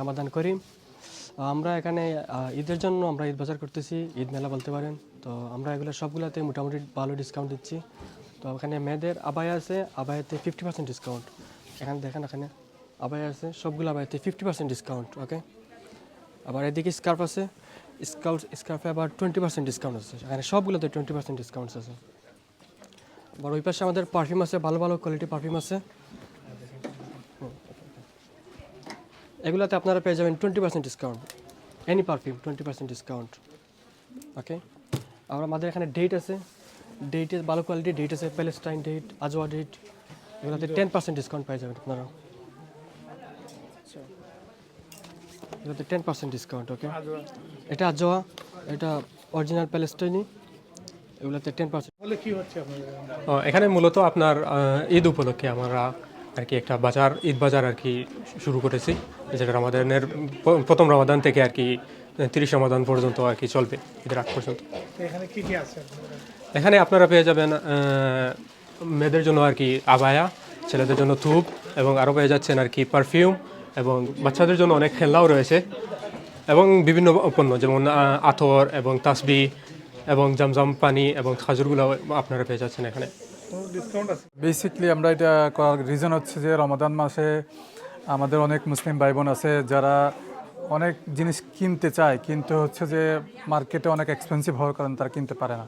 রামাদান করিম। আমরা এখানে ঈদের জন্য আমরা ঈদ বাজার করতেছি, ঈদ মেলা বলতে পারেন। তো আমরা এগুলো সবগুলোতে মোটামুটি ভালো ডিসকাউন্ট দিচ্ছি। তো এখানে মেয়েদের আবায়া আছে, আবায়াতে ফিফটি পার্সেন্ট ডিসকাউন্ট এখানে দেখেন, এখানে আবায়া আছে, সবগুলো আবায়াতে ফিফটি পার্সেন্ট ডিসকাউন্ট ওকে আবার এদিকে স্কার্ফ আছে স্কাউট স্কার্ফে আবার টোয়েন্টি পার্সেন্ট ডিসকাউন্ট আছে। এখানে সবগুলোতে টোয়েন্টি পার্সেন্ট ডিসকাউন্ট আছে। আবার ওই পাশে আমাদের পারফিউম আছে, ভালো ভালো কোয়ালিটি পারফিউম আছে। এগুলোতে আপনারা পেয়ে যাবেন twenty percent discount any perfume twenty percent discount okay আর আমাদের এখানে ডেট আছে। ডেটে ভালো কোয়ালিটি ডেট আছে। প্যালেস্টাইন ডেট আজওয়া ডেট এগুলোতে টেন পার্সেন্ট ডিসকাউন্ট পেয়ে যাবেন আপনারা। এগুলোতে টেন পার্সেন্ট ডিসকাউন্ট ওকে এটা আজওয়া এটা অরিজিনাল প্যালেস্টাইনি এগুলোতে টেন পার্সেন্ট বলে কি হচ্ছে আপনাদের ও, এখানে মূলত আপনার ঈদ উপলক্ষে আমরা আর কি একটা বাজার ঈদ বাজার আর কি শুরু করেছি। যেটা রমাদানের প্রথম রমাদান থেকে আর কি তিরিশ রমাদান পর্যন্ত আর কি চলবে ঈদের আগ পর্যন্ত। এখানে আপনারা পেয়ে যাবেন মেয়েদের জন্য আর কি আবায়া ছেলেদের জন্য থুপ এবং আরও পেয়ে যাচ্ছেন আর কি পারফিউম এবং বাচ্চাদের জন্য অনেক খেলনাও রয়েছে এবং বিভিন্ন পণ্য যেমন আতর এবং তাসবি এবং জামজাম পানি এবং খাজুরগুলো আপনারা পেয়ে যাচ্ছেন এখানে। বেসিকলি আমরা এটা করার রিজন হচ্ছে যে রমাদান মাসে আমাদের অনেক মুসলিম ভাই বোন আছে যারা অনেক জিনিস কিনতে চায়। কিন্তু হচ্ছে যে মার্কেটে অনেক এক্সপেন্সিভ হওয়ার কারণে তারা কিনতে পারে না।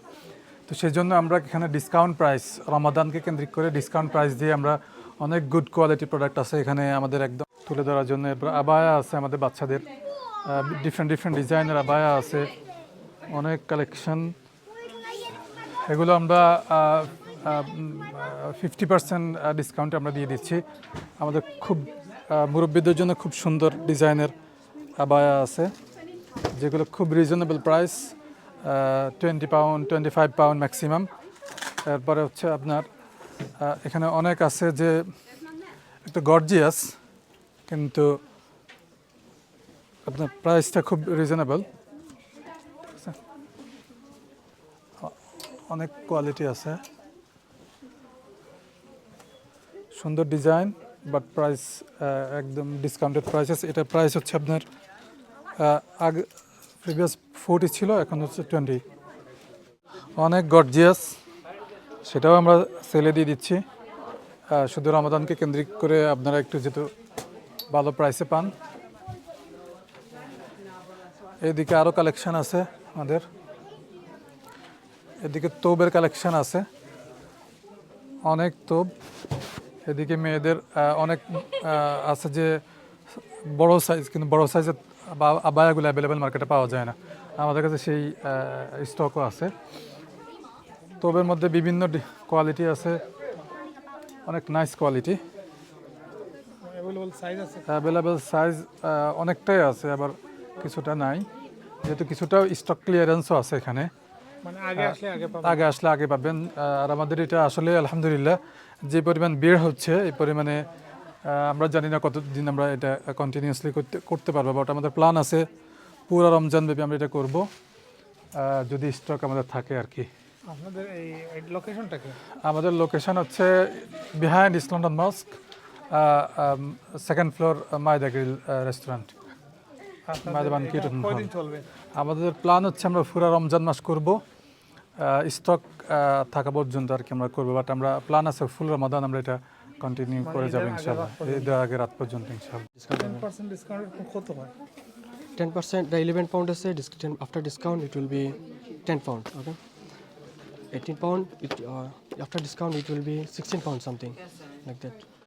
তো সেই জন্য আমরা এখানে ডিসকাউন্ট প্রাইস রমাদানকে কেন্দ্রিক করে ডিসকাউন্ট প্রাইস দিয়ে আমরা অনেক গুড কোয়ালিটি প্রোডাক্ট আছে এখানে আমাদের একদম তুলে ধরার জন্য। আবায়া আছে আমাদের বাচ্চাদের ডিফারেন্ট ডিফারেন্ট ডিজাইনের আবায়া আছে, অনেক কালেকশন এগুলো আমরা ফিফটি পার্সেন্ট ডিসকাউন্টে আমরা দিয়ে দিচ্ছি। আমাদের খুব মুরব্বীদের জন্য খুব সুন্দর ডিজাইনের আবায়া আছে, যেগুলো খুব reasonable price twenty pound twenty five pound maximum তারপরে হচ্ছে আপনার এখানে অনেক আছে যে একটু গর্জিয়াস কিন্তু আপনার প্রাইসটা খুব রিজনেবল অনেক কোয়ালিটি আছে। সুন্দর ডিজাইন বাট প্রাইস একদম ডিসকাউন্টেড প্রাইসেস এটা প্রাইস হচ্ছে আপনার আগে প্রিভিয়াস ফোর্টি ছিল, এখন হচ্ছে টোয়েন্টি অনেক গর্জিয়াস সেটাও আমরা সেলে দিয়ে দিচ্ছি। শুধু রমাদানকে কেন্দ্রিক করে আপনারা একটু যেহেতু ভালো প্রাইসে পান। এদিকে আরও কালেকশান আছে আমাদের। এদিকে তোবের কালেকশান আছে। অনেক তোব এদিকে মেয়েদের অনেক আছে যে বড় সাইজ কিন্তু বড় সাইজের আবায়াগুলো অ্যাভেলেবেল মার্কেটে পাওয়া যায় না। আমাদের কাছে সেই স্টকও আছে। তোবের মধ্যে বিভিন্ন কোয়ালিটি আছে। অনেক নাইস কোয়ালিটি অ্যাভেলেবল সাইজ অনেকটাই আছে আবার কিছুটা নাই। যেহেতু কিছুটা স্টক ক্লিয়ারেন্সও আছে এখানে। মানে আগে আসলে আগে পাবেন। আসলে আগে পাবেন। আর আমাদের এটা আসলে আলহামদুলিল্লাহ যে পরিমাণ বের হচ্ছে এই পরিমাণে আমরা জানি না কতদিন আমরা এটা কন্টিনিউয়াসলি করতে করতে পারব বাট আমাদের প্ল্যান আছে পুরো রমজান ব্যাপী আমরা এটা করব। যদি স্টক আমাদের থাকে আর কি। আপনাদের এই লোকেশনটা কি? আমাদের লোকেশন হচ্ছে behind East London mosque second floor Maida grill restaurant আমাদের প্ল্যান হচ্ছে আমরা পুরো রমজান মাস করব। স্টক থাকা পর্যন্ত আর কি আমরা করব বাট আমরা প্ল্যান আছে ফুল রমাদান আমরা এটা কন্টিনিউ করে যাব ইনশাল্লাহ ঈদের আগে রাত পর্যন্ত ইনশাল্লাহ টেন পার্সেন্ট ডিসকাউন্ট কত হয় 10% the 11 pound is dis- 10 after discount it will be 10 pound okay 18 pound it, uh, after discount it will be 16 pound something like that